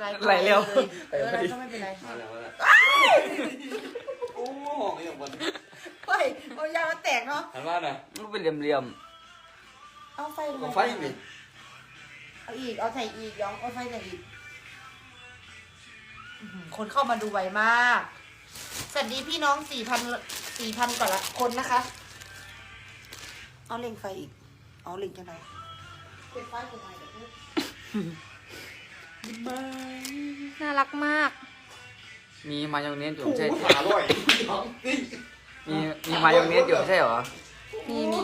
ไหลไหลเร็ว เอออะไรก็ไม่เป็นไรมาแล้วมาแล้วโอ้โหอย่างวันเฮ้ยเอายามาแตกเนาะหันว่าหน่อยมันเป็นเหลี่ยมเอาไฟลงก็ไฟอีกเอาอีกเอาใส่อีกยองเอาไฟใส่อีกอื้อหือคนเข้ามาดูไวมาก สวัสดีพี่น้องสี่พันสี่พันกว่าละคนนะคะ เอาเล่งไฟอีก เอาเล่งจังไรเป็นไฟเป็นไฟเดี๋ยวนี้น่า รักมากๆมีมายองเนสอยู่ใช่อร่อยน้องนี่มีมีมายองเนสอยู่ใช่เหรอมีมี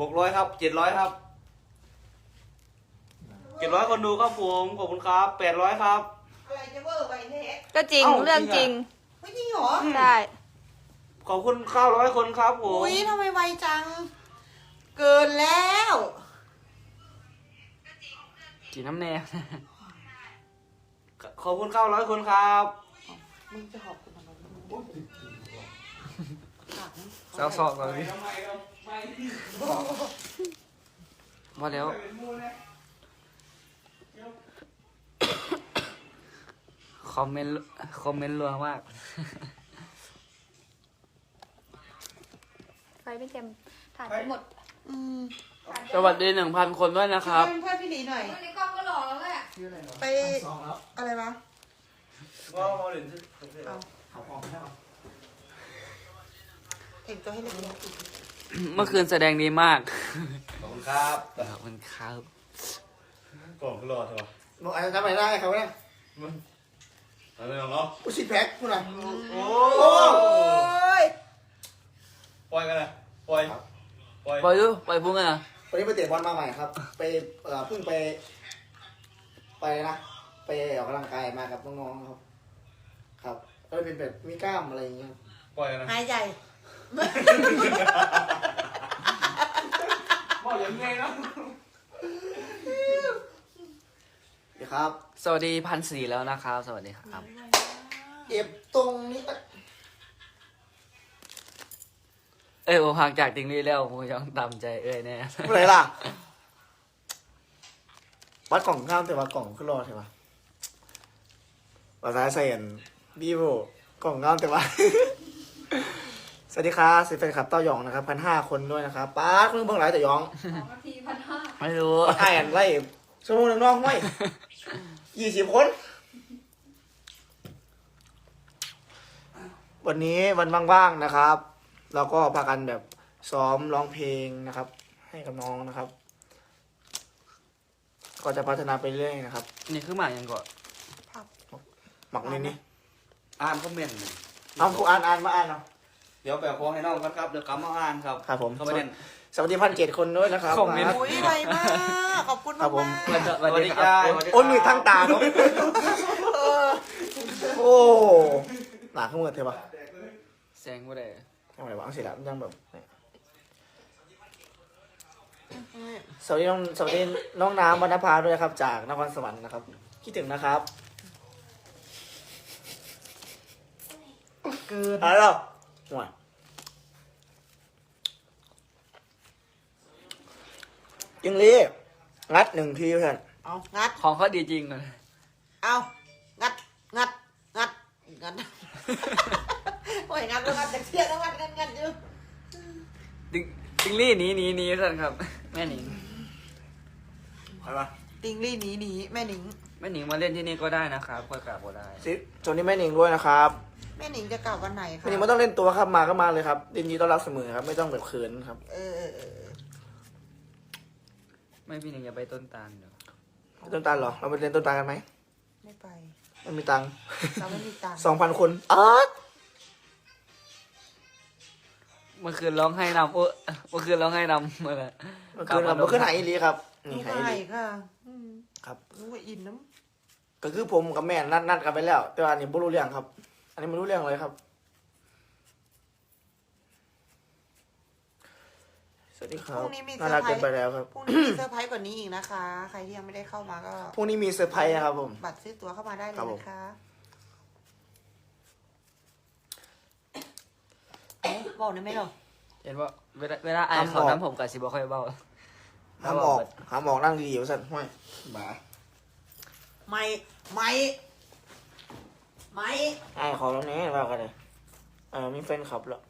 หกร้อยครับเจ็ดร้อยครับเจ็ดร้อยคนดูครับผมขอบคุณครับแปดร้อยครับ อะไรจะเวอร์ไปเท่ก็จริงเอ้า เรื่องจริงไม่จริงเหรอได้ขอบคุณเก้าร้อยคนครับผมอุ้ยทำไมไวจัง เกินแล้วกินน้ำแน่ ขอบคุณเก้าร้อยคนครับมึงจะหอบกูทำไมปากมึงเศร้าซอกเลยทำไมทำไมว่าแล้ว คอมเมนต์คอมเมนต์รัวมาก ไฟไม่เต็มถ่ายไปหมด อืมสวัสดีหนึ่งพันคนด้วยนะครับ เพื่อนเพื่อนพี่หลีหน่อยในกล้องก็หล่อแล้ว แหละไปอะไรวะว่ามาเรียนที่เอาแต่งตัวให้เล็กเมื่อคืนแสดงดีมาก ขอบคุณครับขอบคุณครับกล่องรอดใช่ปะบอกอะไรจำไม่ได้ครับเนี่ยอะไรเนาะอุชิแพ็คคุณอะโอ้ๆโอ้ยปล่อยกันนะปล่อยปล่อยปล่อยดูปล่อยพุ่งกันนะวันนี้ไปเตะบอลมาใหม่ครับ ไปเอ่อเพิ่งไป ไปนะไปออกกำลังกายมากับน้องๆครับ ครับก็เลยเป็นแบบมีกล้ามอะไรอย่างเงี้ยครับปล่อยกันนะหายใจบอกอย่างไงเนาะเดี๋ยวครับสวัสดีพันสี่แล้วนะครับ สวัสดีครับเอฟตรงนี้ เอ้ยผมห่างจากติงลี่แล้วผมยังตามใจเอ้ยแน่เมื่อไหรล่ะ วัดกล่องข้ามแต่ว่ากล่องขึ้นรอดใช่ปะภาษาเซนบีโบกล่องข้ามแต่ว่า สวัสดีครับสิเป็นขับเต้ายองนะครับพันห้าคนด้วยนะครับป้าดคุณเบิ่งหลายแต่ยองนาทีพันห้าไม่รู้ไอ้อันไล่ชั่วโมงหนึ่งน้องห้วยยี่สิบคน วันนี้วันว่างๆนะครับ เราก็พากันแบบซ้อมร้องเพลงนะครับ ให้กับน้องนะครับ ก็จะพัฒนาไปเรื่อยนะครับนี่คือหมายังก่อนหมักนี่นี่อ่านคอมเมนต์เอาครูอ่านอ่านมาอ่านเอาเดี๋ยวแปลของให้น้องกันครับเดี๋ยวกลับมาอ่านครับครับผมเข้าประเด็นสวัสดีพันเจ็ดคนด้วยนะครับคอมเมนต์อุ้ยไวมากขอบคุณครัมากบผมมากสวัสดีครับโอ้ยมือทั้งตาเนาะเออโอ้หนาขึ้นมือเธอปะแซงบ่ได้ทำไมวะเอาสิละมันยังแบบ สวัสดีน้องสวัสดีน้องน้ำวรรณภาด้วยครับจากนครสวรรค์นะครับ คิดถึงนะครับเกินอะไรหรอห่วยยิงลีงัดหนึ่งทีเพื่อนเอางัด ของเขาดีจริงเลยเอางัด งัด งัด งัด โอ้ยงัดแล้วงัดแต่เที่ยงแล้วงัดงัดงัดอยู่ติง ติงลี่หนีหนีหนีท่านครับ แม่หนิงใครวะติงลี่หนีหนีแม่หนิง แม่หนิงมาเล่นที่นี่ก็ได้นะครับค่อยกลับก็ได้ ซิจนนี้แม่หนิงด้วยนะครับแม่หนิงจะกลับวันไหนคะแม่หนิงไม่ต้องเล่นตัวครับมาก็มาเลยครับยินดีต้อนรับเสมอครับไม่ต้องแบบเขินครับ เออเออเออเออไม่พี่หนิงอย่าไปต้นตาลเดี๋ยวต้นตาลเหรอ เราไปเล่นต้นตาลกันไหมไม่ไป ไม่มีตังค์เราไม่มีตังค์สองพันคนอ๊าด เมื่อคืนร้องไห้นำโอ้เมื่อคืนร้องไห้นำเมื่อไหร่มันคือแบบมันคือไหนอีหลีครับนี่ไม่ไหนไปอีหลีค่ะอืมครับ รู้ว่าอินน้ก็คือผมกับแม่นัดนัดกันไปแล้ว แต่ว่าอันนี้ไม่รู้เรื่องครับ อันนี้ไม่รู้เรื่องเลยครับ สวัสดีคำพรับรุ่งนี้มีเซน่าอรักร์ไพรเกินส์ไปแล้วครับพรุ่งนี้มีเซอร์ไพรส์กว่านี้อีกนะคะ ใครที่ยังไม่ได้เข้ามาก็ พรุ่งนี้มีเซอร์ไพรส์นะครับผม บัตรซื้อตั๋วเข้ามาได้เลครัยบผม นะคะ เอ๊ะบอกได้ไหมเหรอเห็นว่าเวลาเวลาไอายเขาน้ำผมกับสิบค่อยเบาห้ามออกห้ามออกนั่งดีๆว่าสั่นห้วยบ้าไม่ไม่ไม่ไอ้ขอแล้วนี้ว่ากันเลยเออมีแฟนคลับแล้ว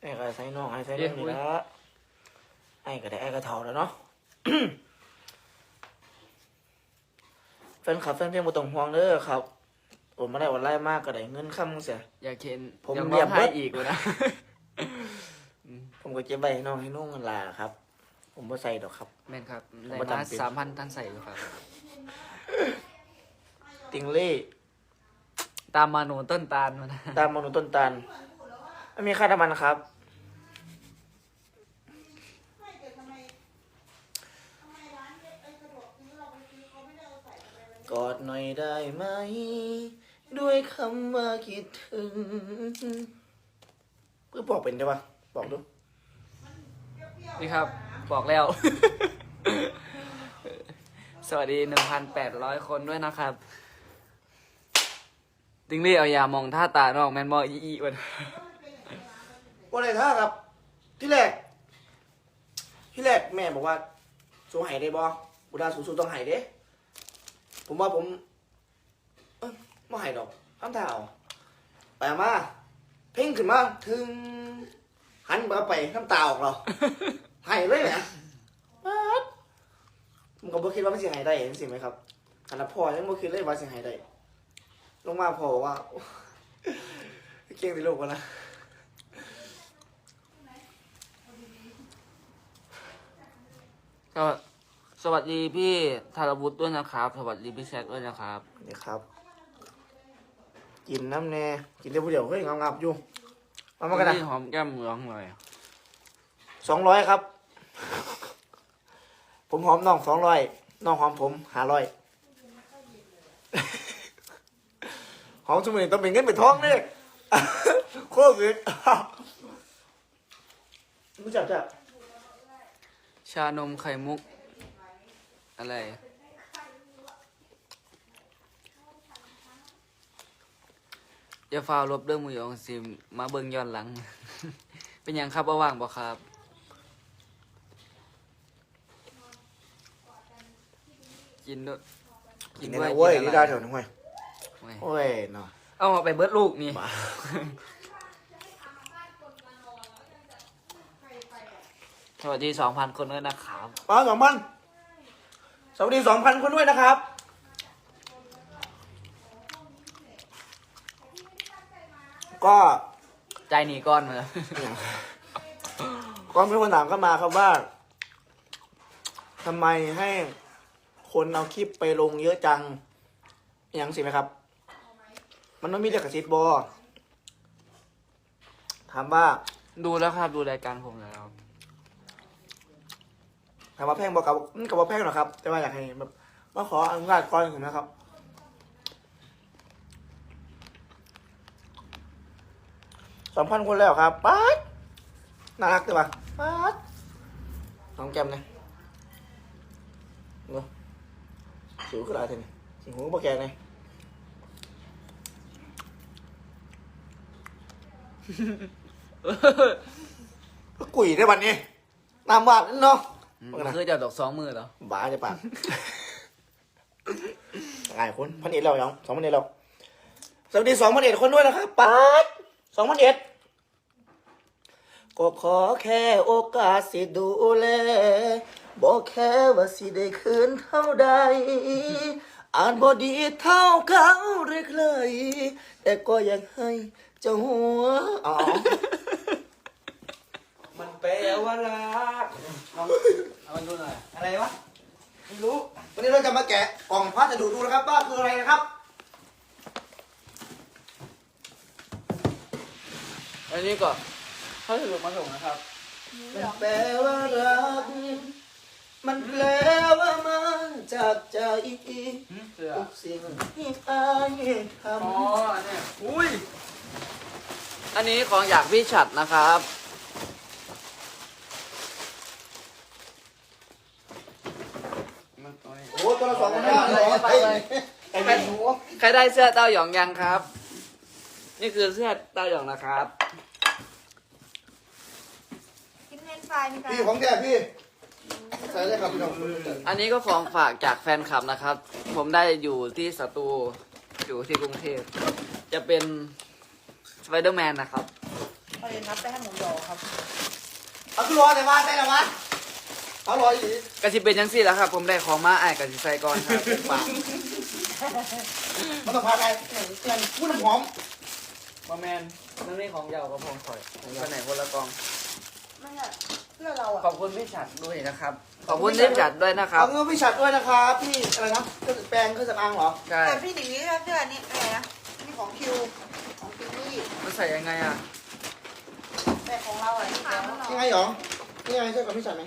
ไอ้ก็ใส่น้องไอ้ใส่น้องนี่ละไอ้ก็ได้ไอ้ก็เท่าแล้วเนาะแฟนคลับแฟนเพลงบ่ต้องห่วงเด้อครับ ผมมาได้ออนไลน์มากก็ได้เงินค่ำเสีย อยากเห็นผมอยากเรียบร้องไห้เบิดอีกเลยนะ ผมก็เก็บไว้ให้น้องให้นุ่งกันลาครับ ผมบ่ใส่ดอกครับ แม่นครับผมได้ว่ามาจำเป็น สามพันท่านใส่อยู่ครับ ติงเล่ตามมาหนูต้นตาลมานะตามมนุษย์ต้นตาลไม่มีค่าน้ำมันครับ กอดหน่อยได้ไหม ด้วยคำว่าคิดถึงเพื่อบอกเป็นได้ปะบอกดูนี่ครับ บอกแล้ว สวัสดีหนึ่งพันแปดร้อยคนด้วยนะครับ ติงลี่เอายามองท่าตาน้องแมนบออีอีวันว่าอะไรท่าครับ ที่แรก ที่แรกแม่บอกว่า สู้หายได้บ่บุดาสู้ๆต้องหายเด้ ผมว่าผมเอ้ย ไม่หายดอกข้ามท่าเอาไปมา เพ่งขึ้นมาถึง หันมาไปน้ำตาออกเราหายเลยเนี่ยป๊าดผมก็บ่คิดว่ามันสิหายได้เห็นสิไหมครับขนาดพ่อยังบ่คิดเลยว่าสิหายได้ ลงมาพอบอกว่า เก่งสิลูกวะนะก็สวัสดีพี่ธารวุฒิด้วยนะครับ สวัสดีพี่แซคด้วยนะครับ นี่ครับ กินน้ำแน่กินได้ผู้เดียวเฮ้ยงับๆอยู่มามากันนะพี่หอมแก้มเหมืองหน่อยสองร้อยครับ ผมหอมน้องสองร้อยน้องหอมผมหาร้อยหอมสมุนต้องเป็นเงินเป็นทองเลย โคตรเลยรู้จักจ้ะชานมไข่มุก อะไร อย่าฟาวลบเรื่องมือของซิมมาเบิ่งย้อนหลัง เป็นหยังครับว่าว่างบ่ครับ กินด้วยกินได้นะเว้ยกินี่อะได้รเถอะนะเว้ยโอ้ยโอ้ยเนาะเอามาไปเบิดลูกนี่บ้าสวัสดีสองพันคนด้วยนะครับ มาสองพันสวัสดีสองพันคนด้วยนะครับ ก็ใจหนีก้อนมาก็มีคนถามเข้ามาครับว่าทำไมให้คนเอาคลิปไปลงเยอะจังอหย่างสิไหมครับ มันไม่มีเรื่องกับซิดบอถามว่าดูแล้วครับดูรายการผมแล้วถามว่าแพงบอกกับมันกับว่าแพงหรอกครับ แต่ว่าอยากให้แบบมาขออนุญาตก่อนเห็นไหมครับ สองพันคนแล้วครับป๊าดน่ารักเลยปะป๊าดน้องแก้มเนี่ยเนาะสิวขึ้นอะไรเท่านี่สิวหัวปลาแกเนี่ยก็กุยได้วันนี้น้ำหวานเนาะมันคือจะดอกสองมือเหรอบ้าจะปากง่ายคนพันเอ็ดแล้วยังสองพันเอ็ดแล้วสวัสดีสองพันเอ็ดคนด้วยนะครับป๊าดสองพันเอ็ด ก็ขอแค่โอกาสสิดูแลบอกแค่ว่าสิได้คืนเท่าใดอ่านบอดีเท่าเขาเรียกเลย แต่ก็ยังให้เจ้าหัวอ๋อมันแปลว่ารักเอามาดูหน่อยอะไรวะไม่รู้วันนี้เราจะมาแกะกล่องพัสดุดูนะครับว่าคืออะไรนะครับ อันนี้ก็ เขาสรุปมาส่งนะครับมันแปลว่ารัก มันแปลว่ามาจากใจเสื้อทุกสิ่งที่อายทอ๋อเนี่ยอุ้ยอันนี้ของอยากพี่ฉัดนะครับำโอ้ตัวละสองพันห้าเลยไอ้ไอ้แม่หนู ใครได้เสื้อเต้าหยองยังครับ นี่คือเสื้อเต้าหยองนะครับ กินเฟรนช์ฟรายไหมคะพี่ของแกพี่ใส่เลยครับพี่น้องอันนี้ก็ของฝากจากแฟนคลับนะครับ ผมได้อยู่ที่สตูอยู่ที่กรุงเทพ จะเป็นสไปเดอร์แมนนะครับไปนับไปให้หมูยอครับเอาคือรอแต่ว่าได้แล้ววะเอารออีกกระสิเป็นยังสี่แล้วครับ ผมได้ของมาไอ้ายกระสิใส่ก่อนครับปากมันต้องพาไปเงินพูดน้ำหอมมาแมนนั่นนี่ของเยาวกับของข่อยไปไหนคนละกอง ไม่อะเพื่อเราอะขอบคุณพี่ฉัดด้วยนะครับ ขอบคุณพี่ฉัดด้วยนะครับเอาเงินพี่ฉัดด้วยนะครับพี่อะไรนะเครื่องแปลงเครื่องสำอางเหรอใช่ แต่พี่หนิงนี่เสื้อนี่อะไรนะนี่ของคิวของคิวนี่มันใส่ยังไงอะ แต่ของเราอะนี่แล้วยังไงหรอนี่ไงใช่กับพี่ฉัดไหม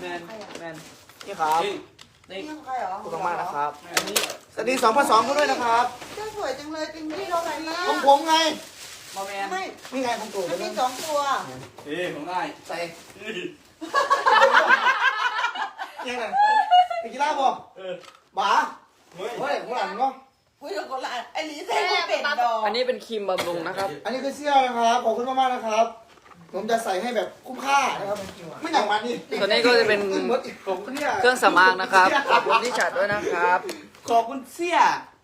แมน แมนนี่ครับนี่ของใครเหรอขอบคุณมากนะครับอันนี้สวัสดีสองพันสองคุณด้วยนะครับเสื้อสวยจังเลยจริงที่เราใส่มาของผมไง มาแมนไม่นี่ไงของตู่มันมีสองตัว เอ้ของง่ายใส่ยังไงไปกีฬาบ่เออบ้าเฮ้ยเฮ้ยหัวหลังเนาะอุ้ยเดี๋ยวคนละอันไอ้ลีเซ่ก็เป็ดดอกอันนี้เป็นครีมบำรุงนะครับ อันนี้คือเสื้อนะครับ ขอบคุณมากๆนะครับ ผมจะใส่ให้แบบคุ้มค่านะครับ ไม่หนักมันนี่ตัวนี้ก็จะเป็นผมเนี่ยเครื่องสำอางนะครับ ขอบคุณพี่ฉัดด้วยนะครับ ขอบคุณเสี้ย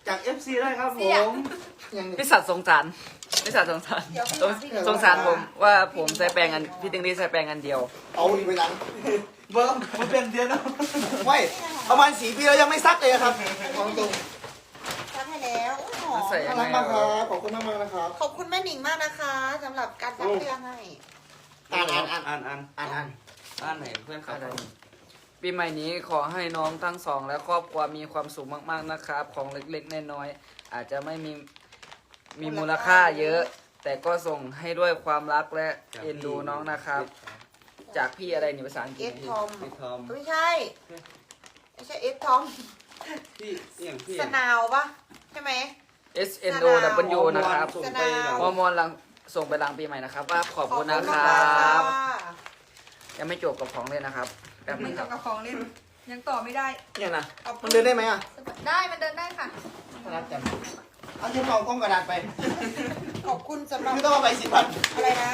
จาก FC ด้วยครับผมยังพี่สัตว์สงสารพี่สัตว์สงสารสงสงสารผมว่าผมใส่แปรงอันพี่ติงลี่ใส่แปรงอันเดียว เอาดีไปหลังเบิ้มมันเป็นเดือนแล้วไม่ประมาณสี่ปีแล้วยังไม่ซักเลยครับของตรงซักให้แล้วโอ้ยหอมใส่น่ารักมากครับขอบคุณมากๆนะครับขอบคุณแม่หนิงมากนะคะสำหรับการซักเสื้อให้ อ่านอ่านอ่านอ่านอ่านอ่านอ่านอ่านไหนเพื่อนครับอะไร ปีใหม่นี้ขอให้น้องทั้งสอง และครอบครัวมีความสุขมากๆนะครับ ของเล็กๆน้อยๆอาจจะไม่มีมีมูลค่าเยอะ แต่ก็ส่งให้ด้วยความรักและเอ็นดูน้องนะครับ จากพี่อะไรนี่ภาษาอังกเอฤษสทอมพี่ทอมไม่ใช่ไม่ใช่เอสทอมพี่อย่างพี่สนาวปะใช่ไหม S N O W นะครับส่งไปเราฮอร์โมนหลังส่งไปหลังปีใหม่นะครับว่าขอบคุณนะคขรัอณมากบค่ะยังไม่จบกับของเลยนะครับ แป๊บนึไม่งคจัรับบกับของเล่นยังต่อไม่ได้เนี่ยนะมันเดินได้ไหมอะได้มันเดินได้ค่ะรักจังเอาที่เอากล้องกระดาษไปขอบคุณสำหรับไม่ต้องเอาไปสิพันอะไรนะ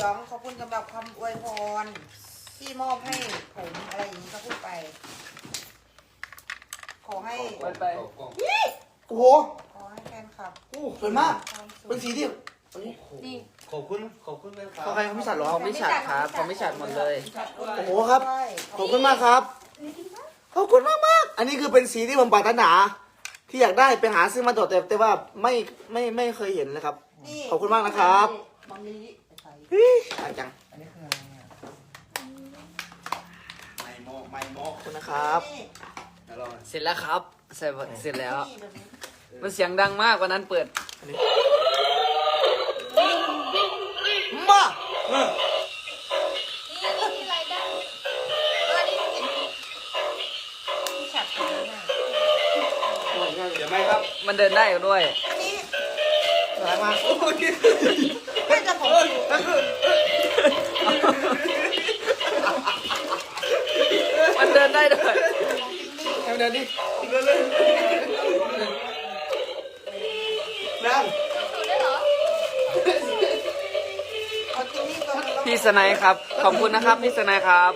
ยองขอบคุณสำหรับคำอวยพรที่มอบให้ผมอะไรอย่างนี้ก็พูดไป ขอให้ไปไปโอ้โหขอให้แฟนคลับโอ้สวยมาก ความสุขเป็นสีที่นี่ ขอบคุณ ขอบคุณแม่ครับ เขาใครเขาไม่สัตว์หรอของพี่ฉัดครับของพี่ฉัดหมดเลย โอ้โหครับด้วยขอบคุณมากครับ ขอบคุณมากมากๆอันนี้คือเป็นสีที่ผมปรารถนา ที่อยากได้ไปหาซื้อมาตรวจแต่แต่ว่าไม่ไม่ไม่เคยเห็นเลยครับนี่ขอบคุณมากนะครับมัมลีใส่เฮ้ยอาจังไม่โมกไม่โมกขอบคุณนะครับ นี่แล้วเราเสร็จแล้วครับ ใส่เสร็จแล้ว นี่แบบนี้มันเสียงดังมากวันนั้นเปิด นี่นี่อะไรได้เออนี่เห็นที่ฉัดของนี่เดี๋ยวไหมครับมันเดินได้ด้วยอันนี้สวยมากน่าจะของคิวมันเดินได้ด้วยเอาเดินดินั่งสูตรไพี่สนายครับ ขอบคุณนะครับ พี่สนายครับ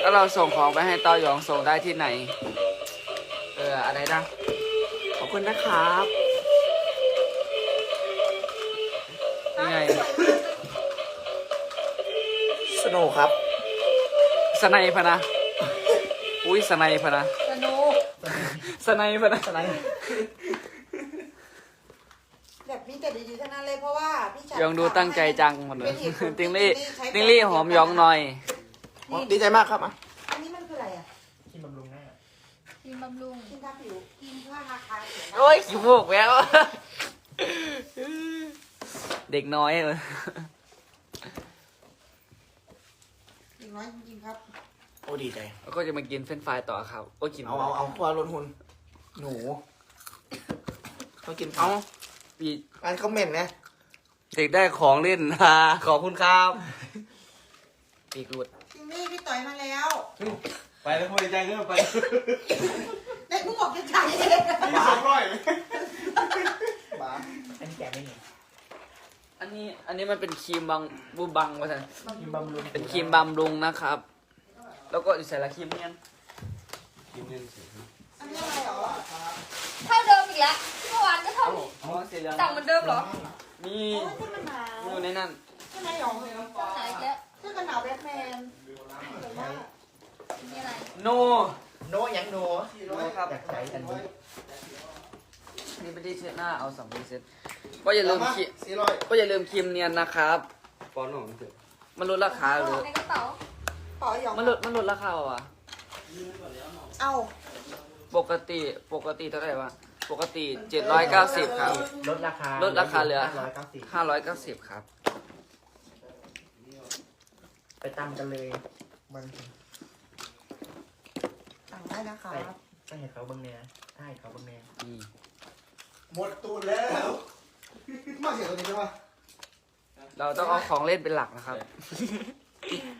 แล้วเราส่งของไปให้เต้ายองส่งได้ที่ไหน เอออะไรนะ ขอบคุณนะครับนี่ไงสโนว์ครับสนายพะนะ อุ้ยสนายพะนะสนุกสนายพะนะแบบนี้ แต่ดีๆทั้งนั้นเลยเพราะว่าพี่ฉัดยองดูตั้งใจจังหมดเลยเป็นเหตุผลติงลี่ที่ใช้ติงลี่หอมยองหน่อย ดีใจมากครับอะอันนี้มันคืออะไรอะครีมบำรุงกินทาผิวกินเพื่อทาคลายเสียงโอ้ยขี้มูกแล้ว เด็กน้อยเลยอีกน้อยจริงๆครับโอ้ดีใจแล้วก็จะมากินเฟรนช์ฟรายต่อครับ โอ้ยกินเอาเอาเอาควาลดหุ่นหนูเขากินเอา เขาปีอันเขาเหม็นนะเด็กได้ของเล่นนะขอบคุณครับปีกหลุดจริงนี่พี่ต่อยมาแล้ว ไปแล้วพูดใจก็ไปได้ผู้บอกจะใจมีสองร้อยบ้าอันนี้อันนี้นี้มันเป็นครีมบางบูบังวะท่านกินบำรุงเป็นครีมบำรุงนะครับ แล้วก็อยู่ใส่ละครีมเนี่ยกินเงินเสร็จอันนี้อะไรหรอเท่าเดิมอีก แล้วเมื่อวานก็เท่านี้อ๋อสีเหลืองสั่งเหมือนเดิมเหรอนี่โอ้ยที่มันหนาวอยู่ในนั่นใช่ไหมหรอไหนอีกแล้วเสื้อกันหนาวแบทแมนแต่ว่านี่อะไรโนโนยังโนโนครับอยากใช้อันนี้นี่เป็นที่เช็ดหน้าเอาสองดีเซ็ตก็อย่าลืมครีมสี่ร้อยก็อย่าลืมครีมเนียนนะครับฟอนต์ของเถอะมันลดราคาหรือในกระเป๋าป๋อหยองมันลดมันลดราคาเหรอวะเอ้าปกติปกติเท่าไหร่วะ ปกติ 790 ครับ ลดราคาลดราคาเหลือ ร้อยเก้าสิบ590 ครับ ไปตามกันเลยมันสั่งได้นะคะต้องเห็นเขาเบังเนียถ้าเห็นเขาเบังเนียนี่หมดตูนแล้ว มาเสียตัวนี้ใช่ปะเราต้องเอาของเล่นเป็นหลักนะครับเ